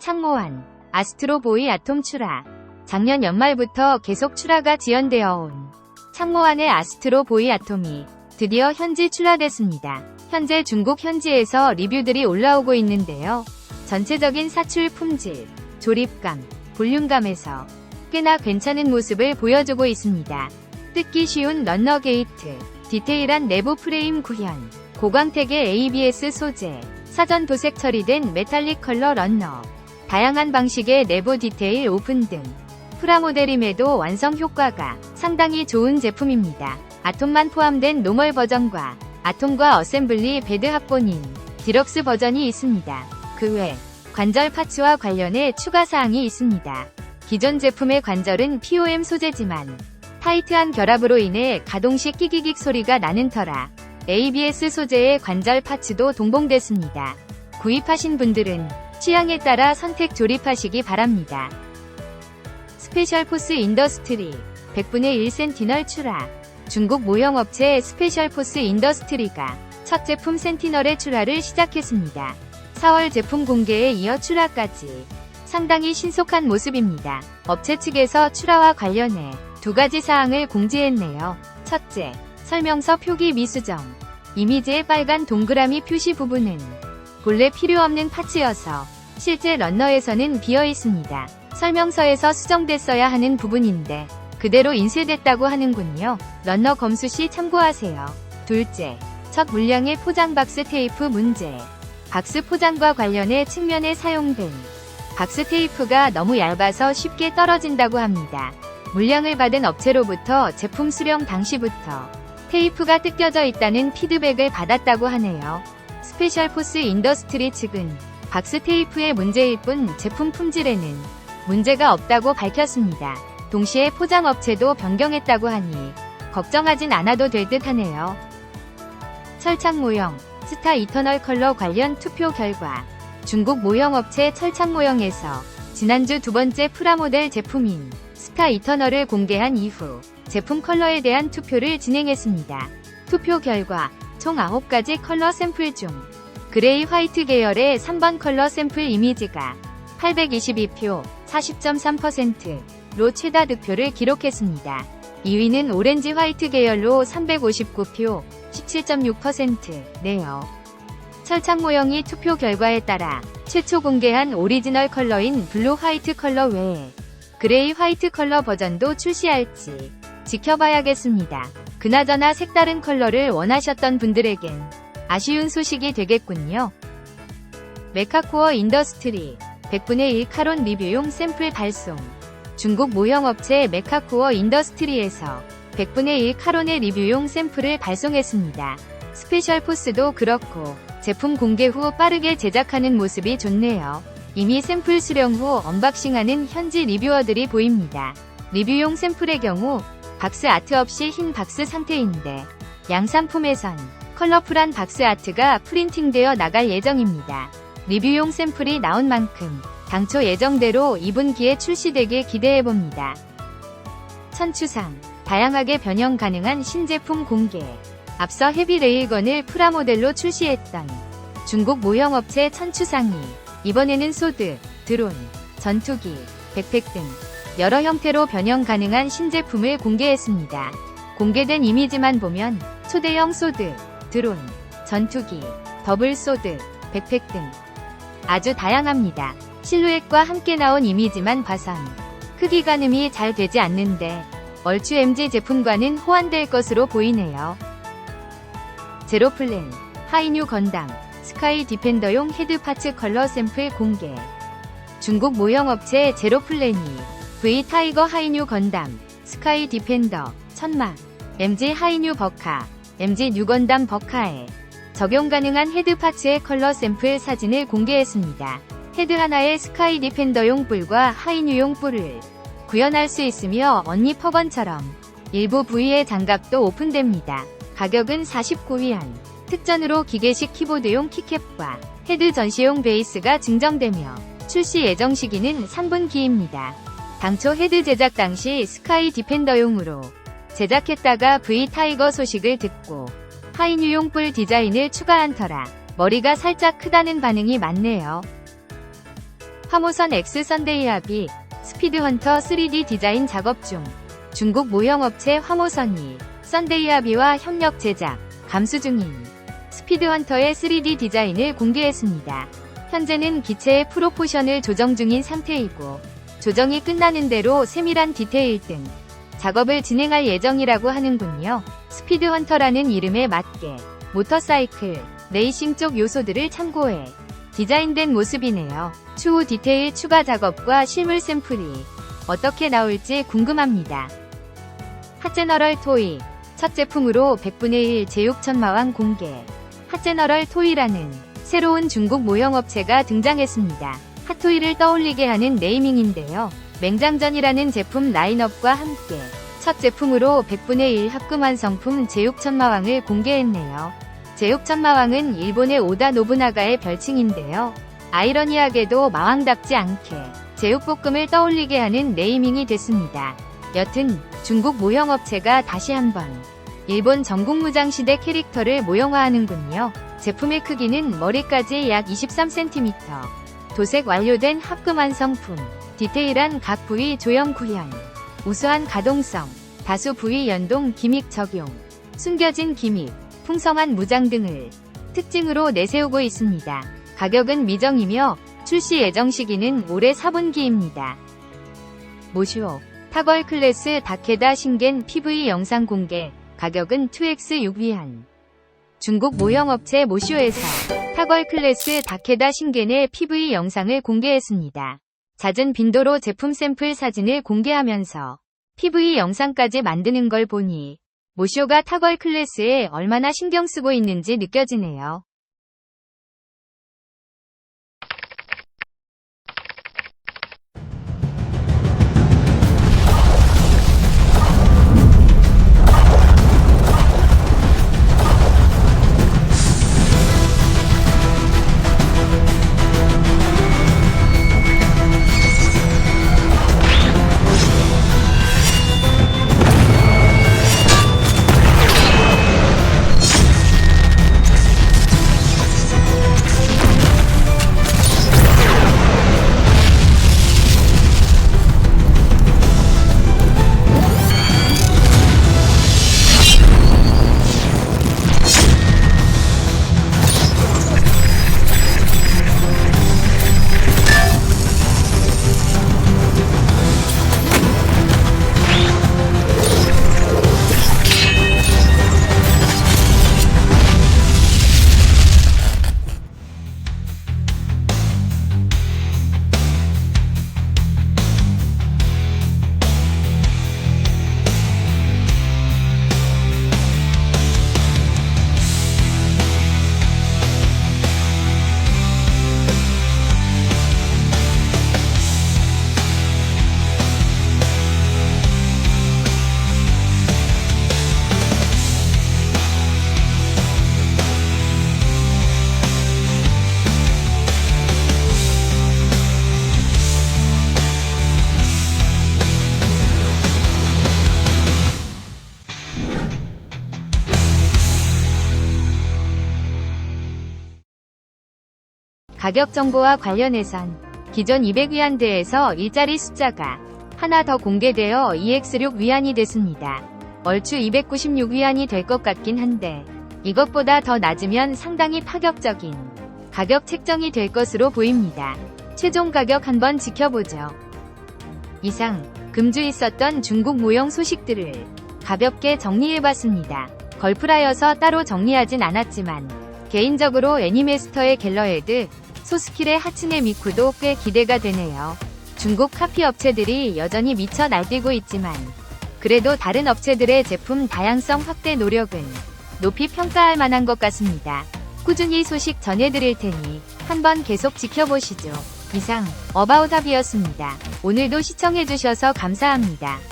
창모한 아스트로보이 아톰 출하 작년 연말부터 계속 출하가 지연되어 온 창모한의 아스트로보이 아톰이 드디어 현지 출하됐습니다. 현재 중국 현지에서 리뷰들이 올라오고 있는데요. 전체적인 사출 품질, 조립감, 볼륨감에서 꽤나 괜찮은 모습을 보여주고 있습니다. 뜯기 쉬운 런너 게이트, 디테일한 내부 프레임 구현, 고광택의 ABS 소재, 사전 도색 처리된 메탈릭 컬러 런너, 다양한 방식의 내부 디테일 오픈 등 프라모델임에도 완성 효과가 상당히 좋은 제품입니다. 아톰만 포함된 노멀 버전과 아톰과 어셈블리 베드 합본인 디럭스 버전이 있습니다. 그 외 관절 파츠와 관련해 추가 사항이 있습니다. 기존 제품의 관절은 POM 소재지만 타이트한 결합으로 인해 가동 시 끼기익 소리가 나는 터라 ABS 소재의 관절 파츠도 동봉됐습니다. 구입하신 분들은 취향에 따라 선택 조립하시기 바랍니다. 스페셜 포스 인더스트리 100분의 1 센티널 출하 중국 모형 업체 스페셜 포스 인더스트리가 첫 제품 센티널의 출하를 시작했습니다. 4월 제품 공개에 이어 출하까지 상당히 신속한 모습입니다. 업체 측에서 출하와 관련해 두 가지 사항을 공지했네요. 첫째, 설명서 표기 미수정. 이미지의 빨간 동그라미 표시 부분은 본래 필요 없는 파츠여서 실제 런너에서는 비어 있습니다. 설명서에서 수정됐어야 하는 부분인데 그대로 인쇄됐다고 하는군요. 런너 검수 시 참고하세요. 둘째, 첫 물량의 포장 박스 테이프 문제. 박스 포장과 관련해 측면에 사용된 박스 테이프가 너무 얇아서 쉽게 떨어진다고 합니다. 물량을 받은 업체로부터 제품 수령 당시부터 테이프가 뜯겨져 있다는 피드백을 받았다고 하네요. 스페셜 포스 인더스트리 측은 박스 테이프의 문제일 뿐 제품 품질에는 문제가 없다고 밝혔습니다. 동시에 포장업체도 변경했다고 하니 걱정하진 않아도 될 듯 하네요. 철창 모형, 스타 이터널 컬러 관련 투표 결과 중국 모형업체 철창 모형에서 지난주 두 번째 프라모델 제품인 스타 이터널을 공개한 이후 제품 컬러에 대한 투표를 진행했습니다. 투표 결과 총 9가지 컬러 샘플 중 그레이 화이트 계열의 3번 컬러 샘플 이미지가 822표, 40.3%로 최다 득표를 기록했습니다. 2위는 오렌지 화이트 계열로 359표, 17.6%네요. 철창 모형이 투표 결과에 따라 최초 공개한 오리지널 컬러인 블루 화이트 컬러 외에 그레이 화이트 컬러 버전도 출시할지 지켜봐야겠습니다. 그나저나 색다른 컬러를 원하셨던 분들에겐 아쉬운 소식이 되겠군요. 메카코어 인더스트리 100분의 1 카론 리뷰용 샘플 발송 중국 모형업체 메카코어 인더스트리에서 100분의 1 카론의 리뷰용 샘플을 발송했습니다. 스페셜 포스도 그렇고 제품 공개 후 빠르게 제작하는 모습이 좋네요. 이미 샘플 수령 후 언박싱하는 현지 리뷰어들이 보입니다. 리뷰용 샘플의 경우 박스 아트 없이 흰 박스 상태인데 양산품에선 컬러풀한 박스 아트가 프린팅되어 나갈 예정입니다. 리뷰용 샘플이 나온 만큼 당초 예정대로 2분기에 출시되길 기대해봅니다. 천추상, 다양하게 변형 가능한 신제품 공개. 앞서 헤비 레일건을 프라모델로 출시했던 중국 모형업체 천추상이 이번에는 소드, 드론, 전투기, 백팩 등 여러 형태로 변형 가능한 신제품을 공개했습니다. 공개된 이미지만 보면 초대형 소드, 드론, 전투기, 더블 소드, 백팩 등 아주 다양합니다. 실루엣과 함께 나온 이미지만 봐선 크기 가 늠이 잘 되지 않는데 얼추 MG 제품과는 호환될 것으로 보이네요. 제로플랜, 하이뉴 건담, 스카이 디펜더용 헤드 파츠 컬러 샘플 공개. 중국 모형업체 제로플랜이 V 타이거 하이뉴 건담, 스카이 디펜더, 천막, MG 하이뉴 버카, MG 뉴 건담 버카에 적용 가능한 헤드 파츠의 컬러 샘플 사진을 공개했습니다. 헤드 하나에 스카이 디펜더용 뿔과 하이뉴용 뿔을 구현할 수 있으며 언니 퍼건처럼 일부 부위의 장갑도 오픈됩니다. 가격은 49위안. 특전으로 기계식 키보드용 키캡과 헤드 전시용 베이스가 증정되며 출시 예정 시기는 3분기입니다. 당초 헤드 제작 당시 스카이 디펜더용으로 제작했다가 V 타이거 소식을 듣고 하인유용 뿔 디자인을 추가한 터라 머리가 살짝 크다는 반응이 많네요. 화모선 X 썬데이 합이 스피드헌터 3D 디자인 작업 중 중국 모형업체 화모선이 썬데이 합의와 협력 제작, 감수 중인 스피드헌터의 3D 디자인을 공개했습니다. 현재는 기체의 프로포션을 조정 중인 상태이고 조정이 끝나는 대로 세밀한 디테일 등 작업을 진행할 예정이라고 하는군요. 스피드헌터라는 이름에 맞게 모터사이클, 레이싱 쪽 요소들을 참고해 디자인된 모습이네요. 추후 디테일 추가 작업과 실물 샘플이 어떻게 나올지 궁금합니다. 핫제너럴 토이 첫 제품으로 100분의 1 제육천마왕 공개 핫제너럴 토이라는 새로운 중국 모형업체가 등장했습니다. 핫토이를 떠올리게 하는 네이밍인데요. 맹장전이라는 제품 라인업과 함께 첫 제품으로 100분의 1 합금 완성품 제육천마왕을 공개했네요. 제육천마왕은 일본의 오다 노부나가의 별칭인데요. 아이러니하게도 마왕답지 않게 제육볶음을 떠올리게 하는 네이밍이 됐습니다. 여튼 중국 모형업체가 다시 한번 일본 전국무장시대 캐릭터를 모형화하는군요. 제품의 크기는 머리까지 약 23cm. 도색 완료된 합금 완성품. 디테일한 각 부위 조형 구현. 우수한 가동성. 다수 부위 연동 기믹 적용. 숨겨진 기믹. 풍성한 무장 등을 특징으로 내세우고 있습니다. 가격은 미정이며 출시 예정 시기는 올해 4분기입니다. 모슈 타걸 클래스 다케다 신겐 PV 영상 공개 가격은 2X 6위안 중국 모형업체 모슈에서 타걸 클래스 다케다 신겐의 PV 영상을 공개했습니다. 잦은 빈도로 제품 샘플 사진을 공개하면서 PV 영상까지 만드는 걸 보니 모쇼가 타걸 클래스에 얼마나 신경 쓰고 있는지 느껴지네요. 가격 정보와 관련해선 기존 200위안대에서 일자리 숫자가 하나 더 공개되어 EX6 위안이 됐습니다. 얼추 296 위안이 될 것 같긴 한데 이것보다 더 낮으면 상당히 파격적인 가격 책정이 될 것으로 보입니다. 최종 가격 한번 지켜보죠. 이상 금주 있었던 중국 모형 소식들을 가볍게 정리해봤습니다. 걸프라여서 따로 정리하진 않았지만 개인적으로 애니메스터의 갤러헤드, 소스킬의 하츠네 미쿠도 꽤 기대가 되네요. 중국 카피 업체들이 여전히 미쳐 날뛰고 있지만 그래도 다른 업체들의 제품 다양성 확대 노력은 높이 평가할 만한 것 같습니다. 꾸준히 소식 전해드릴 테니 한번 계속 지켜보시죠. 이상 어바웃합이었습니다. 오늘도 시청해주셔서 감사합니다.